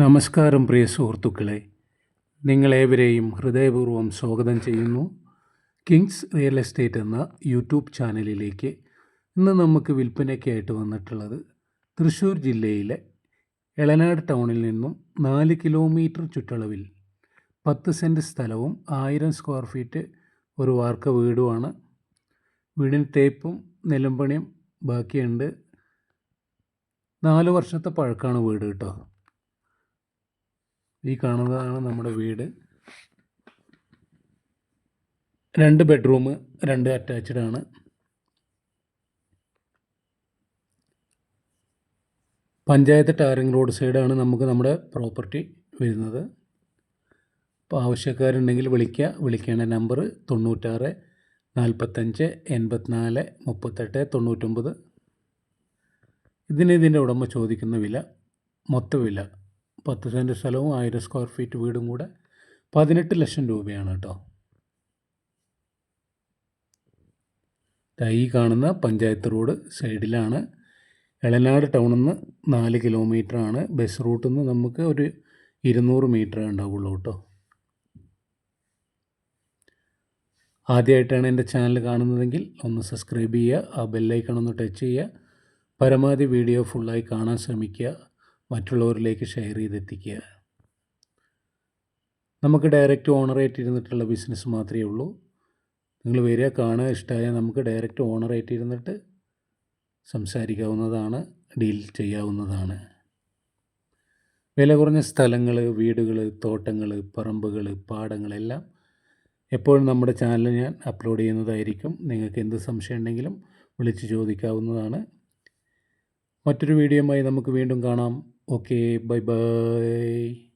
നമസ്കാരം പ്രിയ സുഹൃത്തുക്കളെ. നിങ്ങളേവരെയും ഹൃദയപൂർവം സ്വാഗതം ചെയ്യുന്നു. കിങ്സ് റിയൽ എസ്റ്റേറ്റ് എന്ന യൂട്യൂബ് ചാനലിലേക്ക് ഇന്ന് നമുക്ക് വിൽപ്പനയ്ക്കായിട്ട് വന്നിട്ടുള്ളത് തൃശ്ശൂർ ജില്ലയിലെ എളനാട് ടൗണിൽ നിന്നും നാല് കിലോമീറ്റർ ചുറ്റളവിൽ പത്ത് സെന്റ് സ്ഥലവും ആയിരം സ്ക്വയർ ഫീറ്റ് ഒരു വാർക്ക വീടുമാണ്. വീടിന് തേപ്പും നിലമ്പണിയും ബാക്കിയുണ്ട്. നാല് വർഷത്തെ പഴക്കമാണ് വീട് കേട്ടോ. ഈ കാണുന്നതാണ് നമ്മുടെ വീട്. രണ്ട് ബെഡ്റൂം രണ്ട് അറ്റാച്ച്ഡ് ആണ്. പഞ്ചായത്ത് ടാറിംഗ് റോഡ് സൈഡാണ് നമുക്ക് നമ്മുടെ പ്രോപ്പർട്ടി വരുന്നത്. അപ്പോൾ ആവശ്യക്കാരുണ്ടെങ്കിൽ വിളിക്കുക വിളിക്കേണ്ട നമ്പർ തൊണ്ണൂറ്റാറ് നാൽപ്പത്തഞ്ച് എൺപത്തിനാല് മുപ്പത്തെട്ട് തൊണ്ണൂറ്റൊമ്പത്. ഇതിന് ഇതിന്റെ ഉടമ ചോദിക്കുന്ന വില മൊത്ത വില പത്ത് സെന്റ് സ്ഥലവും ആയിരം സ്ക്വയർ ഫീറ്റ് വീടും കൂടെ പതിനെട്ട് ലക്ഷം രൂപയാണ് കേട്ടോ. ഈ കാണുന്ന പഞ്ചായത്ത് റോഡ് സൈഡിലാണ്. എളനാട് ടൗണിൽ നിന്ന് നാല് കിലോമീറ്ററാണ് ബസ് റൂട്ടിൽ നിന്ന് നമുക്ക് ഒരു ഇരുന്നൂറ് മീറ്റർ ഉണ്ടാവുള്ളൂ കേട്ടോ. ആദ്യമായിട്ടാണ് എന്റെ ചാനൽ കാണുന്നതെങ്കിൽ ഒന്ന് സബ്സ്ക്രൈബ് ചെയ്യുക ആ ബെല്ലൈക്കൺ ഒന്ന് ടച്ച് ചെയ്യുക പരമാവധി വീഡിയോ ഫുള്ളായി കാണാൻ ശ്രമിക്കുക. മറ്റുള്ളവരിലേക്ക് ഷെയർ ചെയ്തെത്തിക്കുക. നമുക്ക് ഡയറക്റ്റ് ഓണറായിട്ട് ഇരുന്നിട്ടുള്ള ബിസിനസ് മാത്രമേ ഉള്ളൂ. നിങ്ങൾ വരിക കാണുക ഇഷ്ടമായാൽ നമുക്ക് ഡയറക്റ്റ് ഓണറായിട്ട് ഇരുന്നിട്ട് സംസാരിക്കാവുന്നതാണ് ഡീൽ ചെയ്യാവുന്നതാണ്. വില കുറഞ്ഞ സ്ഥലങ്ങൾ വീടുകൾ തോട്ടങ്ങൾ പറമ്പുകൾ പാടങ്ങളെല്ലാം എപ്പോഴും നമ്മുടെ ചാനൽ ഞാൻ അപ്ലോഡ് ചെയ്യുന്നതായിരിക്കും. നിങ്ങൾക്ക് എന്ത് സംശയം ഉണ്ടെങ്കിലും വിളിച്ച് ചോദിക്കാവുന്നതാണ്. മറ്റൊരു വീഡിയോയുമായി നമുക്ക് വീണ്ടും കാണാം. Okay, bye-bye.